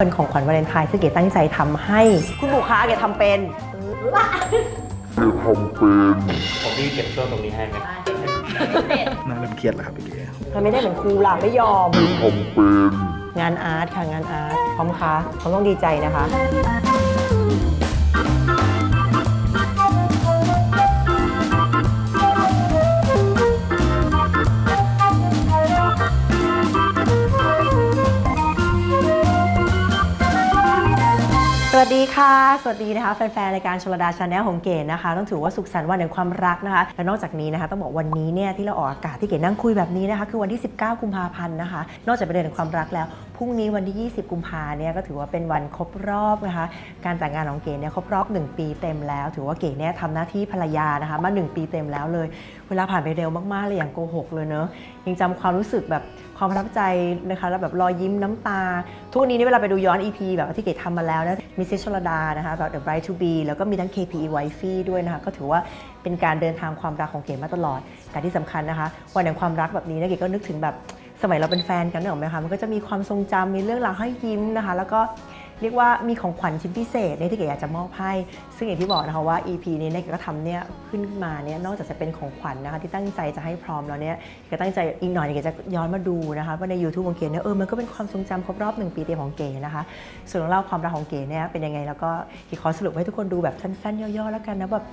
เป็นของขวัญวาเลนไทน์ซึ่งเก๋ตั้งใจทำให้คุณลูกค้าเก๋ทำเป็น ผมพี่เก็บช่วงตรงนี้ให้ไหมน่าเริ่มเครียดแล้วครับพี่เก๋ มันไม่ได้เหมือนครูหลาไม่ยอม งานอาร์ตค่ะงานอาร์ตพร้อมคะพร้อมต้องดีใจนะคะ วัสดีค่ะ สวัสดีนะคะแฟนๆรายการชลดาชาแนลของเก๋นะคะ ต้องถือว่าสุขสันต์วันแห่งความรักนะคะ และนอกจากนี้นะคะต้องบอกวันนี้เนี่ยที่เราออกอากาศที่เก๋นั่งคุยแบบนี้นะคะคือวันที่ 19 กุมภาพันธ์นะคะ นอกจากประเด็นแห่งความรักแล้วพรุ่งนี้วันที่ 20 กุมภาเนี่ยก็ถือว่าเป็นวันครบรอบนะคะ การแต่งงานของเก๋เนี่ยครบรอบ 1 ปีเต็มแล้ว ถือว่าเก๋เนี่ยทำหน้าที่ภรรยานะคะมา 1 ปีเต็มแล้วเลย เวลาผ่านไปเร็วมากๆเลยอย่างโกหกเลยเนอะยังจำความรู้สึกแบบความประทับใจนะคะแล้วแบบรอยยิ้มน้ำตา ทุกวันนี้เนี่เวลาไปดูย้อน EP แบบที่เก๋ทำมาแล้วนะมิสซิชลดานะคะแบบ The Bride to Be แล้วก็มีทั้ง KPE Wifey ด้วยนะคะ ก็ถือว่าเป็นการเดินทางความรักของเก๋มาตลอดแต่ที่สำคัญนะคะ วันแห่งความรักแบบนี้นะเก๋ก็นึกถึงแบบสมัยเราเป็นแฟนกันนึกออกไหมคะมันก็จะมีความทรงจำมีเรื่องราวให้ยิ้มนะคะ แล้วก็ เรียกว่ามีของขวัญชิ้นพิเศษเนี่ยที่เก๋อยากจะมอบให้ ซึ่งอย่างที่บอกนะคะว่า EP นี้เนี่ยเก๋ก็ทำเนี่ยขึ้นมาเนี่ยนอกจากจะเป็นของขวัญนะคะที่ตั้งใจจะให้พร้อมแล้วเนี่ยเก๋ตั้งใจอีกหน่อยเก๋จะย้อนมาดูนะคะว่าใน YouTube ของเก๋เนี่ยเออมันก็เป็นความทรงจำครบรอบหนึ่งปีเต็มของเก๋นะคะ ส่วนเราเล่าความรักของเก๋เนี่ยเป็นยังไงแล้วก็เก๋ขอสรุปให้ทุกคนดูแบบสั้นๆ ย่อๆ แล้วกันนะแบบ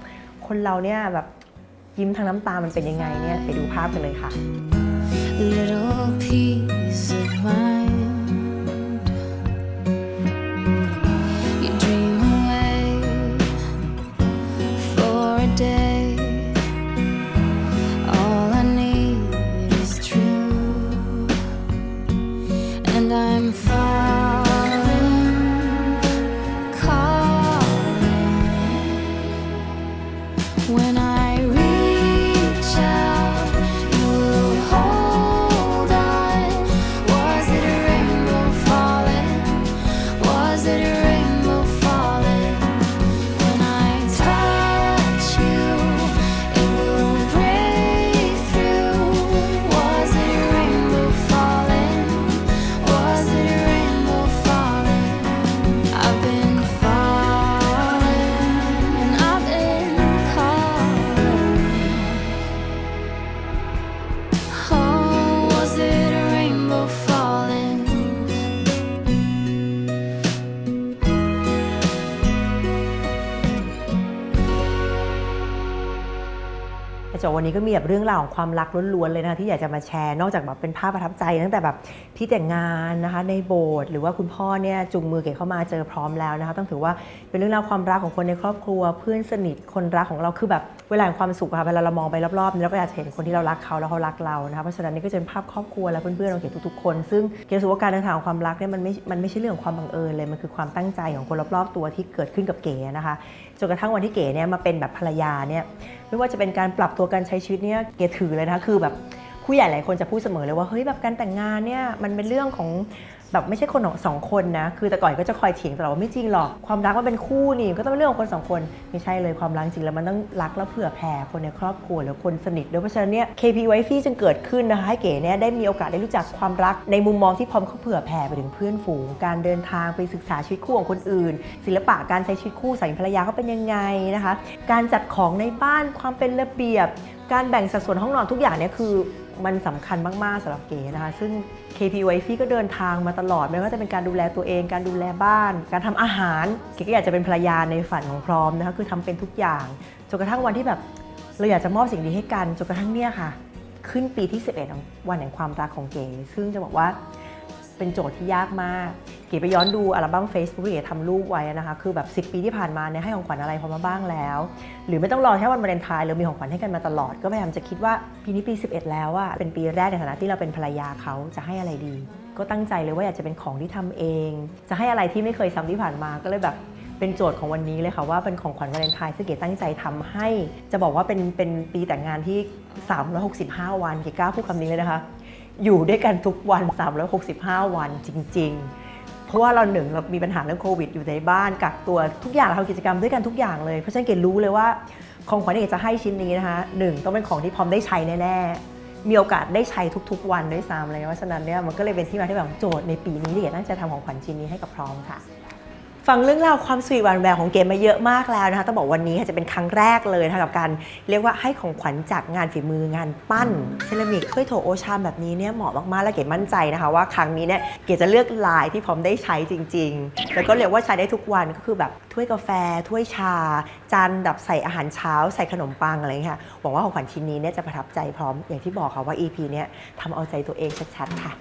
คนเราเนี่ยแบบยิ้มทั้งน้ำตามันเป็นยังไงเนี่ยไปดูภาพกันเลยค่ะ little piece of mind. And I'm falling, นี้ก็มีแบบเรื่องราวของความรักล้วนๆเลยนะคะที่อยากจะมาแชร์นอกจากแบบเป็นภาพประทับใจตั้งแต่แบบที่แต่งงานนะคะในโบสถ์หรือว่าคุณพ่อเนี่ยจูงมือเก๋เข้ามาเจอพร้อมแล้วนะคะต้องถือว่าเป็นเรื่องราวความรักของคนในครอบครัว เพื่อนสนิทคนรักของเราคือแบบเวลาแห่งความสุขค่ะเวลาเรามองไปรอบๆนี่เราก็อยากจะเห็นคนที่เรารักเขาแล้วเขารักเรานะคะเพราะฉะนั้นนี่ก็จะเป็นภาพครอบครัวและเพื่อนๆของเก๋ทุกๆคนซึ่งเก๋รู้สึกว่าการเดินทางของความรักเนี่ยมันไม่มันไม่ใช่เรื่องของความบังเอิญเลยมันคือความตั้งใจของคนรอบๆตัวที่เกิดขึ้นกับเก๋นะคะจนกระทั่งวันที่เก๋เนี่ยมาเป็นแบบภรรยาเนี่ยไม่ว่าจะเป็นการปรับตัวการใช้ชีวิตเนี่ยเก๋ถือเลยนะคะคือแบบผู้ใหญ่หลายคนจะพูดเสมอเลยว่าเฮ้ยแบบการแต่งงานเนี่ยมันเป็นเรื่องของ แบบไม่ใช่คนสองคนนะ คือแต่ก่อนก็จะคอยเถียงตลอดว่าไม่จริงหรอก ความรักมันเป็นคู่นี่ก็ต้องเป็นเรื่องของคนสองคน ไม่ใช่เลยความรักจริงแล้วมันต้องรักแล้วเผื่อแผ่คนในครอบครัวหรือคนสนิทด้วยเพราะฉะนั้นเนี่ย KP Wifey จึงเกิดขึ้นนะคะให้เก๋เนี่ยได้มีโอกาสได้รู้จักความรักในมุมมองที่พร้อมเขาเผื่อแผ่ไปถึงเพื่อนฝูง การเดินทางไปศึกษาชีวิตคู่ของคนอื่น ศิลปะการใช้ชีวิตคู่สามีภรรยาเขาเป็นยังไงนะคะ การจัดของในบ้านความเป็นระเบียบ การแบ่งสัดส่วนห้องนอนทุกอย่างเนี่ยคือ มันสำคัญมากๆสำหรับเก๋นะคะ ซึ่ง KP Wifey ก็เดินทางมาตลอด ไม่ว่าจะเป็นการดูแลตัวเอง การดูแลบ้าน การทำอาหาร เก๋ก็อยากจะเป็นภรรยาในฝันของพร้อมนะคะ คือทำเป็นทุกอย่าง จนกระทั่งวันที่แบบเราอยากจะมอบสิ่งดีให้กัน จนกระทั่งเนี่ยค่ะ ขึ้นปีที่ 11 วันแห่งความรักของเก๋ ซึ่งจะบอกว่า เป็นโจทย์ที่ยากมาก เก๋ไปย้อนดูอัลบั้ม Facebook ที่เก๋ทำรูปไว้นะคะ คือแบบ 10 ปีที่ผ่านมาเนี่ยให้ของขวัญอะไรพอมาบ้างแล้ว หรือไม่ต้องรอแค่วันวาเลนไทน์เรามีของขวัญให้กันมาตลอด ก็พยายามจะคิดว่าปีนี้ปี 11 แล้วอะเป็นปีแรกในฐานะที่เราเป็นภรรยาเขาจะให้อะไรดี ก็ตั้งใจเลยว่าอยากจะเป็นของที่ทำเอง จะให้อะไรที่ไม่เคยซ้ำที่ผ่านมาก็เลยแบบเป็นโจทย์ของวันนี้เลยค่ะว่าเป็นของขวัญวาเลนไทน์ซึ่งเก๋ตั้งใจทำให้ จะบอกว่าเป็นเป็นปีแต่งงานที่ 365 วันเก๋กล้าพูดคำนี้เลยนะคะ อยู่ด้วยกันทุกวัน 365 วันจริง ๆ เพราะว่าเราหนึ่งเรามีปัญหาเรื่องโควิด อยู่ในบ้านกักตัวทุกอย่างเราทำกิจกรรมด้วยกันทุกอย่างเลยเพราะฉะนั้นเกดรู้เลยว่าของขวัญที่เกดจะให้ชิ้นนี้นะคะหนึ่งต้องเป็นของที่พร้อมได้ใช้แน่ๆมีโอกาสได้ใช้ทุกๆ วันด้วยซ้ำอะไรเลยเพราะฉะนั้นเนี่ยมันก็เลยเป็นที่มาที่แบบโจทย์ในปีนี้ที่เกดตั้งใจทำของขวัญชิ้นนี้ให้กับพร้อมค่ะ ฟังเรื่องราวความสวีทหวานแหววของเกมมาเยอะมากแล้วนะคะต้องบอกวันนี้ค่ะจะเป็นครั้งแรกเลยนะคะกับการเรียกว่าให้ของขวัญจากงานฝีมืองานปั้นเซรามิกถ้วยโถโอชามแบบนี้เนี่ยเหมาะมากๆและเกดมั่นใจนะคะว่าครั้งนี้เนี่ยเกดจะเลือกลายที่พร้อมได้ใช้จริง ๆ แล้วก็เรียกว่าใช้ได้ทุกวันก็คือแบบถ้วยกาแฟ ถ้วยชา จานดับใส่อาหารเช้า ใส่ขนมปังอะไรอย่างเงี้ยค่ะหวังว่าของขวัญชิ้นนี้เนี่ยจะประทับใจพร้อมอย่างที่บอกค่ะว่า EP เนี่ยทำเอาใจตัวเองชัดๆค่ะ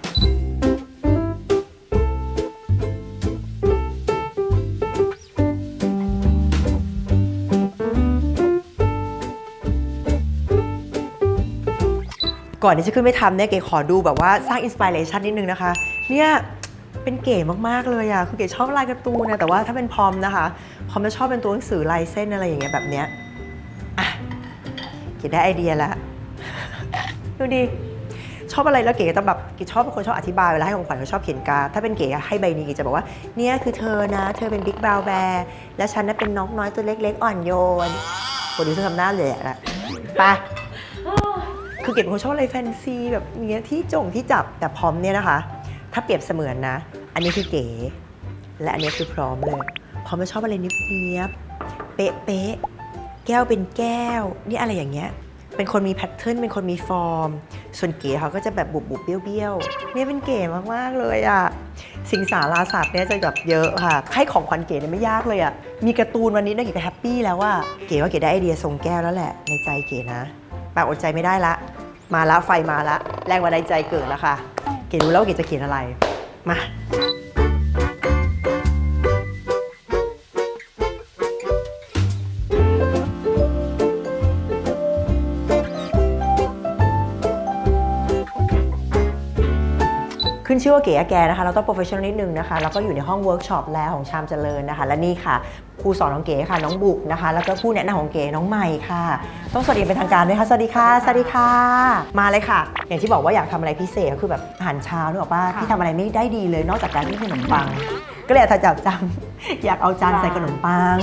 ก่อนที่จะขึ้นไปทำเนี่ยเก๋ขอดูแบบว่าสร้างอินสปิเรชันนิดนึงนะคะ เนี่ยเป็นเก๋มากๆเลยอะคือเก๋ชอบลายการ์ตูนนะแต่ว่าถ้าเป็นพรอมนะคะพรอมจะชอบเป็นตัวหนังสือลายเส้นอะไรอย่างเงี้ยแบบเนี้ยอะเก๋ได้ไอเดียแล้วดูดิชอบอะไรแล้วเก๋จะแบบเก๋ชอบเป็นคนชอบอธิบายเวลาให้ของขวัญเขาชอบเขียนการ์ดถ้าเป็นเก๋ให้ใบนี้เก๋จะบอกว่าเนี่ยคือเธอนะ เธอเป็นบิ๊กบราวแบร์และฉันน่ะเป็นน้องน้อยตัวเล็กๆ อ่อนโยนโปรดิวเซอร์ทำหน้าเลยอะไป คือเก็บเป็นคนชอบอะไรแฟนซีแบบเนี้ยที่จงที่จับแต่พร้อมเนี่ยนะคะ ถ้าเปรียบเสมือนนะ อันนี้คือเก๋และอันนี้คือพร้อมเลยพร้อมจะชอบอะไรเนี้ยบๆเป๊ะเป๊ะๆแก้วเป็นแก้วนี่อะไรอย่างเงี้ยเป็นคนมีแพทเทิร์นเป็นคนมีฟอร์ม ส่วนเก๋เขาก็จะแบบบุบบุบๆเบี้ยวเบี้ยวๆเนี่ยเป็นเก๋มาก ๆ เลยอะสิงสาราสัตว์เนี่ยจะแบบเยอะค่ะให้ของขวัญเก๋เนี่ยไม่ยากเลยอะ มีการ์ตูนวันนี้นะเก๋ก็แฮปปี้แล้วว่าเก๋ว่าเก๋ได้ไอเดียทรงแก้วแล้วแหละในใจเก๋นะ ปากอดใจไม่ได้ละ มาละไฟมาละ แรงบันดาลใจเกิดแล้วค่ะ เก๋รู้แล้วว่าเก๋จะเขียนอะไร มา ขึ้นชื่อว่าเก๋อะแกนะคะ เราต้องโปรเฟชชั่นอลนิดนึงนะคะ แล้วก็อยู่ในห้องเวิร์กช็อปแล้วของชามเจริญนะคะ และนี่ค่ะครูสอนของเก๋ค่ะน้องบุกนะคะ แล้วก็ผู้แนะนำของเก๋น้องใหม่ค่ะ ต้องสวัสดีเป็นทางการด้วยค่ะสวัสดีค่ะสวัสดีค่ะ มาเลยค่ะ อย่างที่บอกว่าอยากทำอะไรพิเศษก็คือแบบอาหารเช้านึกออกป่ะที่ทำอะไรไม่ได้ดีเลยนอกจากการที่ขนมปัง ก็เลยอยากจะจับจำอยากเอาจานใส่ขนมปัง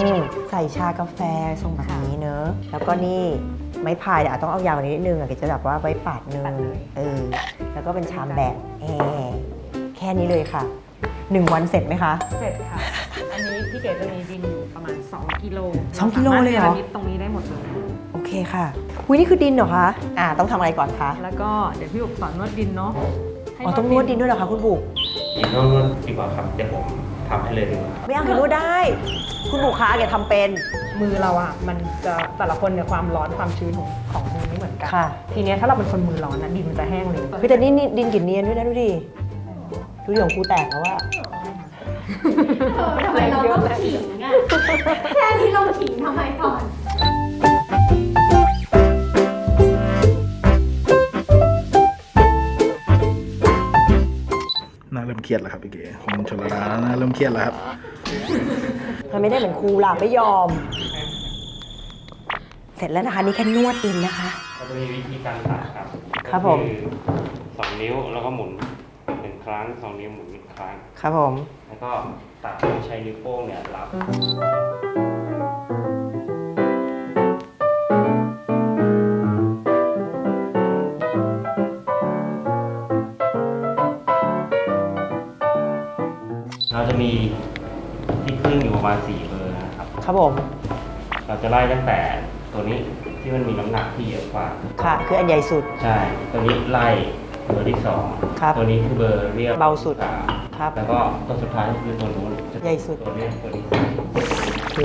ใส่ชากาแฟทรงแบบนี้เนอะแล้วก็นี่ไม้พายเดี๋ยวต้องเอายาวกว่านี้นิดนึงอะเก๋จะแบบว่าไว้ปาดเนยเออ แล้วก็เป็นชามแบบแอร์แค่นี้เลยค่ะหนึ่งวันเสร็จไหมคะ เสร็จค่ะ อันนี้พี่เก๋จะมีดินอยู่ประมาณ 2 กิโลสองกิโลเลยเหรอ สามารถนรมิตตรงนี้ได้หมดเลย โอเคค่ะอุ้ยนี่คือดินเหรอคะอ่าต้องทำอะไรก่อนคะแล้วก็เดี๋ยวพี่บุกสอนนวดดินเนาะให้อ๋อต้องนวดดินด้วยเหรอคะคุณบุกอีกนวดดีกว่าครับ เดี๋ยวผม ทำให้เลยดีกว่าครับไม่เอาเก๋นวดได้ คุณบุกคะเก๋ทำเป็น มือเราอะมันจะแต่ละคนเนี่ยความร้อนความชื้นของของมือไม่เหมือนกัน ค่ะ ทีเนี้ยถ้าเราเป็นคนมือร้อนนะดินมันจะแห้งเลยพี่แต่นี่นี่ดินกลิ่นเนียนด้วยนะดูดิ ดูดิของกูแตกแล้วว่าทำไมเราต้องขิงอะ แค่นี้เราขิงทำไมก่อน น่าเริ่มเครียดแล้วครับพี่เก๋ของชนระดาน่าเริ่มเครียดแล้วครับมันไม่ได้เหมือนครูล่ะไม่ยอม เสร็จแล้วนะคะนี่แค่นวดดินนะคะ เราจะมีวิธีการตัดครับครับผม ก็อสองนิ้วแล้วก็หมุนหนึ่งครั้งสองนิ้วหมุนหนึ่งครั้ง ครับผม แล้วก็ตัดโดยใช้นิ้วโป้งเนี่ยรับ อยู่ประมาณสี่เบอร์นะครับ ครับผม เราจะไล่ตั้งแต่ตัวนี้ที่มันมีน้ำหนักที่เยอะกว่า ค่ะ คืออันใหญ่สุด ใช่ ตัวนี้ไล่เบอร์ที่สองครับตัวนี้คือเบอร์เรียบเบาสุดสมครับแล้วก็ตัวสุดท้ายคือตัวนู้นจะใหญ่สุด ตัวนี้ตัวนี้โอเค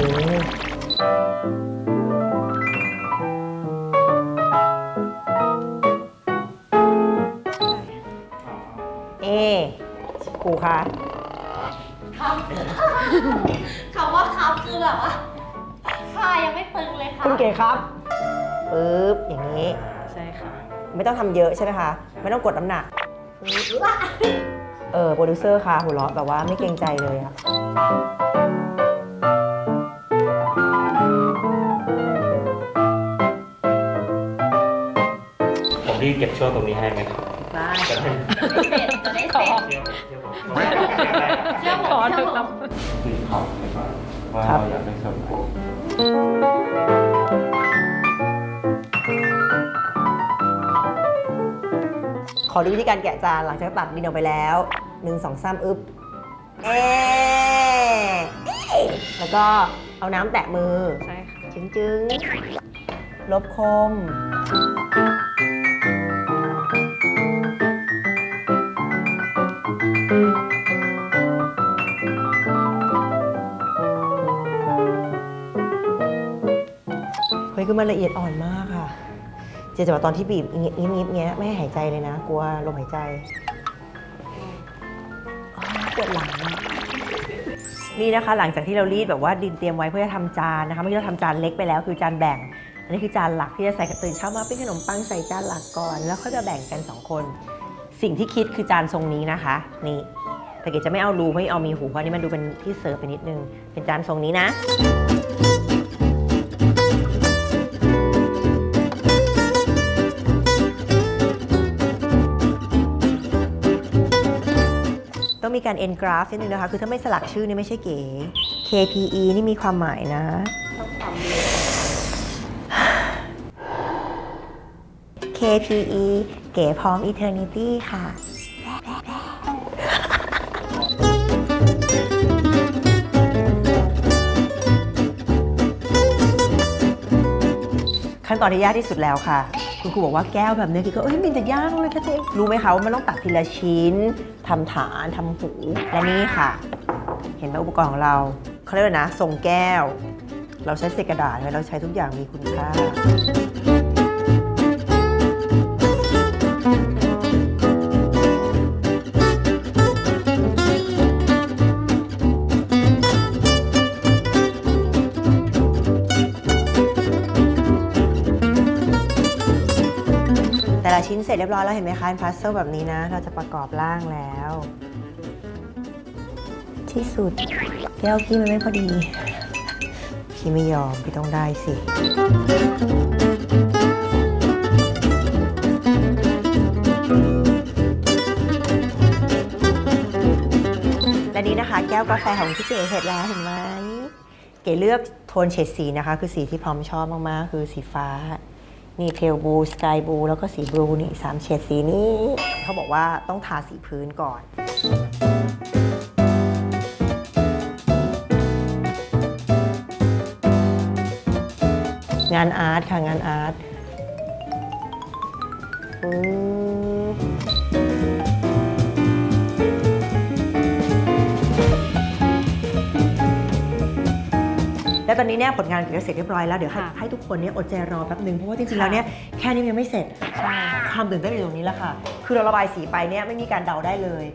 เอครูคะ ครับ คำว่าครับคือแบบว่าพายังไม่ตึงเลยค่ะคุณเก๋ครับปึ๊บอย่างนี้ ใช่ค่ะ ไม่ต้องทำเยอะใช่ไหมคะ ไม่ต้องกดน้ำหนักเออโปรดิวเซอร์ค่ะหัวเราะแบบว่าไม่เกรงใจเลยอะผมรีบเก็บช่วงตรงนี้ให้ไหมครับได้จะได้เสร็จจะได้เสร็จเชื่อผมเชื่อผมเชื่อผมขอเชื่เถออะผครับ ว่าครับเราอยากได้ส่วนไหนอดูวิธีการแกะจานหลังจากตัดดินออกไปแล้วหนึ่งสองสามอึ๊บเอ๊ะแล้วก็เอาน้ำแตะมือ ใช่ค่ะ จึงจึงลบคม คือมันละเอียดอ่อนมากค่ะ เจ๊จะบอกตอนที่บีบเงี้ยเงี้ยเงี้ยไม่ให้หายใจเลยนะ กลัวลมหายใจอ๋อปวดหลังอะนี่นะคะ หลังจากที่เรารีดแบบว่าดินเตรียมไว้เพื่อจะทำจานนะคะเมื่อกี้เราทำจานเล็กไปแล้วคือจานแบ่ง อันนี้คือจานหลักที่จะใส่ตื่นเช้ามาเป็นขนมปังใส่จานหลักก่อน แล้วค่อยจะแบ่งกันสองคน สิ่งที่คิดคือจานทรงนี้นะคะ นี่แต่เกดจะไม่เอารูไม่เอามีหูเพราะอันนี้มันดูเป็นที่เสิร์ฟไปนิดนึงเป็นจานทรงนี้นะ การ end graph นิดนึงนะคะ คือถ้าไม่สลักชื่อนี่ไม่ใช่เก๋ KPE นี่มีความหมายนะ KPE เก๋พร้อม eternity ค่ะ ขั้นตอนที่ยากที่สุดแล้วค่ะ คุณครูบอกว่าแก้วแบบนี้คือก็เอ้ยมันจะยากเลยค่ะเจ๊รู้ไหมคะว่ามันต้องตัดทีละชิ้นทำฐานทำหูและนี่ค่ะ เห็นไหมอุปกรณ์ของเราเขาเรียกว่านะทรงแก้ว เราใช้เศษกระดาษไว้เราใช้ทุกอย่างมีคุณค่า ชิ้นเสร็จเรียบร้อยแล้วเห็นไหมคะเป็นพัซเซิลแบบนี้นะ เราจะประกอบร่างแล้ว ที่สุดแก้วพี่มันไม่พอดี พี่ไม่ยอม พี่ต้องได้สิและนี้นะคะ แก้วกาแฟของพี่เก๋เห็ดแล้วเห็นไหม เก๋เลือกโทนเฉดสีนะคะ คือสีที่พร้อมชอบมาก ๆ คือสีฟ้า นี่เพลบูสกายบูแล้วก็สีบลูนี่สามเฉดสีนี้ เขาบอกว่าต้องทาสีพื้นก่อน งานอาร์ตค่ะงานอาร์ต ตอนนี้เนี่ยผลงานเก๋ก็เสร็จเรียบร้อยแล้วเดี๋ยวให้ค่ะให้ทุกคนเนี่ยอดใจรอแป๊บนึงเพราะว่าจริงๆแล้วเนี่ยแค่นี้ยังไม่เสร็จ ใช่ ความตื่นเต้นอยู่ตรงนี้แหละค่ะ คือเราระบายสีไปเนี่ยไม่มีการเดาได้เลย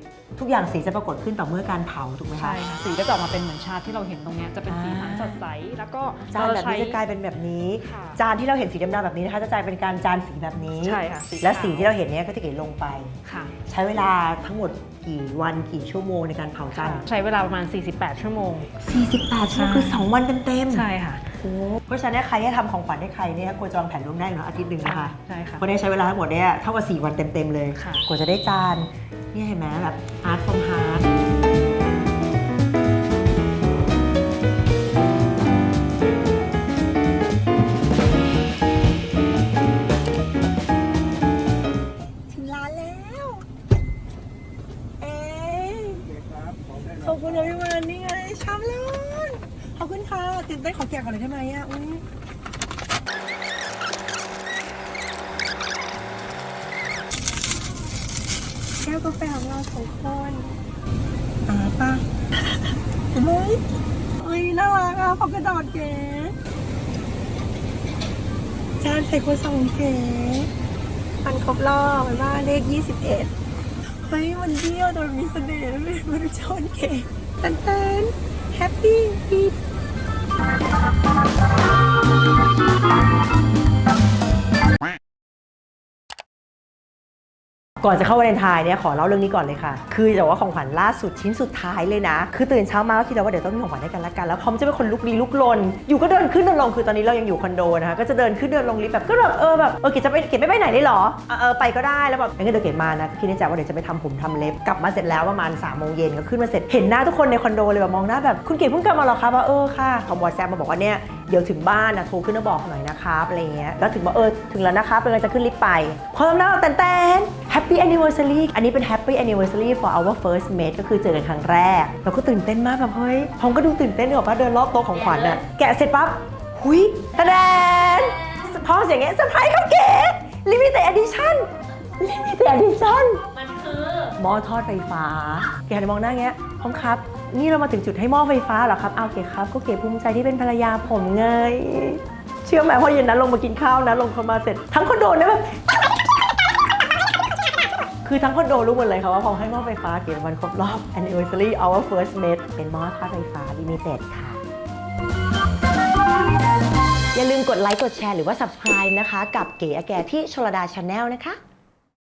ทุกอย่างสีจะปรากฏขึ้นต่อเมื่อการเผาถูกไหมคะ ใช่ค่ะสีก็จะออกมาเป็นเหมือนชาติที่เราเห็นตรงเนี้ยจะเป็นสีสันอ่าสดใส แล้วก็จานแบบเรนี้จะกลายเป็นแบบนี้ ค่ะ จานที่เราเห็นสีดำๆแบบนี้นะคะจะกลายเป็นการจานสีแบบนี้ ใช่ค่ะสีและขาวสีที่เราเห็นเนี่ยก็จะเก๋ลงไป ค่ะใช้เวลาทั้งหมดกี่วันกี่ชั่วโมงในการเผาจานใช้เวลาประมาณ 48 ชั่วโมง 48ชั่วโมงคือ 2 วันเต็มๆใช่ค่ะโอ้เพราะฉะนั้นเนี่ยใครที่ทำของขวัญให้ใครเนี่ยควรจะวางแผนล่วงหน้าอยู่แล้วอาทิตย์หนึ่งนะคะ ใช่ค่ะเพราะเนี่ยใช้เวลาทั้งหมดเนี่ยเท่ากับ4วันเต็ม ๆ เลยค่ะ กว่าจะได้จาน เนี่ยเห็นไหมแบบอาร์ตฟอมฮาร์ดถึงร้านแล้วเอ๊ขอบคุณนะพี่มันนี่ไงชามร้อนขอบคุณค่ะตื่นเต้นขอแกะก่อนเลยได้ไหมอะอุ้ย ก้วกาแฟของเราสองคนอ่าป่ะเห็นไหมเอ้ยน่ารักอะพอกระดาษเก๋จานใส่ครัวซองเก๋มันครบรอบมันว่าเลข21เฮ้ยมันเดียวแต่มันมีเสน่ห์เลยมันชนเก๋ตันตันแฮปปี้ฟีด ก่อนจะเข้าวาเลนไทน์เนี่ยขอเล่าเรื่องนี้ก่อนเลยค่ะ คือจะบว่าของขวัญล่าสุดชิ้นสุดท้ายเลยนะ คือตื่นเช้ามาก็คิดแล้วว่าเดี๋ยวต้องมีของขวัญให้กันละกัน แล้วพร้อมจะเป็นคนลุกลี้ลุกลน อยู่ก็เดินขึ้นเดินลง คือตอนนี้เรายังอยู่คอนโดนะคะ ก็จะเดินขึ้นเดินลงลิฟต์แบบก็แบบเออแบบเออเกดจะไปเกดไม่ไปไหนเลยเหรอ เออไปก็ได้ แล้วแบบงั้นก็เดินเกดมานะคิดในใจว่าเดี๋ยวจะไปทำผมทำเล็บ กลับมาเสร็จแล้วประมาณ3ามโมงเย็นก็ขึ้นมาเสร็จ เห็นหน้าทุกคนในคอนโดเลยแบบมองหน้าแบบคุณเกดเพิ่งกลับมาเหรอคะว่าเออค่ะของวอแซมมาบอกว่าเนี่ย เดี๋ยวถึงบ้านนะโทรขึ้นมาบอกหน่อยนะครับอะไรเงี้ยแล้วถึงบอกเออถึงแล้วนะครับเป็นไงจะขึ้นลิฟต์ไปพอทำหน้าแต่นแต่น Happy Anniversary อันนี้เป็น Happy Anniversary for our first mate ก็คือเจอกันครั้งแรก เราก็ตื่นเต้นมากแบบเฮ้ยพอมก็ดูตื่นเต้นเหรอว่าเดินรอบโต๊ะของขวัญอะแกะเสร็จปั๊บหุยตะแดนพอเสียงเงี้ยเซอร์ไพรส์เขาเก๋ Limited Edition Limited Edition มันคือหม้อทอดไฟฟ้า แกหันมองหน้าเงี้ยพร้อมครับ นี่เรามาถึงจุดให้หม้อไฟฟ้าเหรอครับเอาเก๋ครับ ก็เก๋ภูมิใจที่เป็นภรรยาผมเงเชื่อไหมพอเย็นนั้นลงมากินข้าวนะ ลงเข้ามาเสร็จ ทั้งคอนโดเนี่ยแบบคือทั้งคอนโดรู้หมดเลยค่ะว่าพอให้หม้อไฟฟ้าเก๋วันครบรอบ anniversary our first mate เป็นหม้อทอดไฟฟ้า limited ค่ะ อย่าลืมกดไลค์กดแชร์หรือว่า subscribe นะคะ กับเก๋อแก่ที่ชลดาชาแนลนะคะ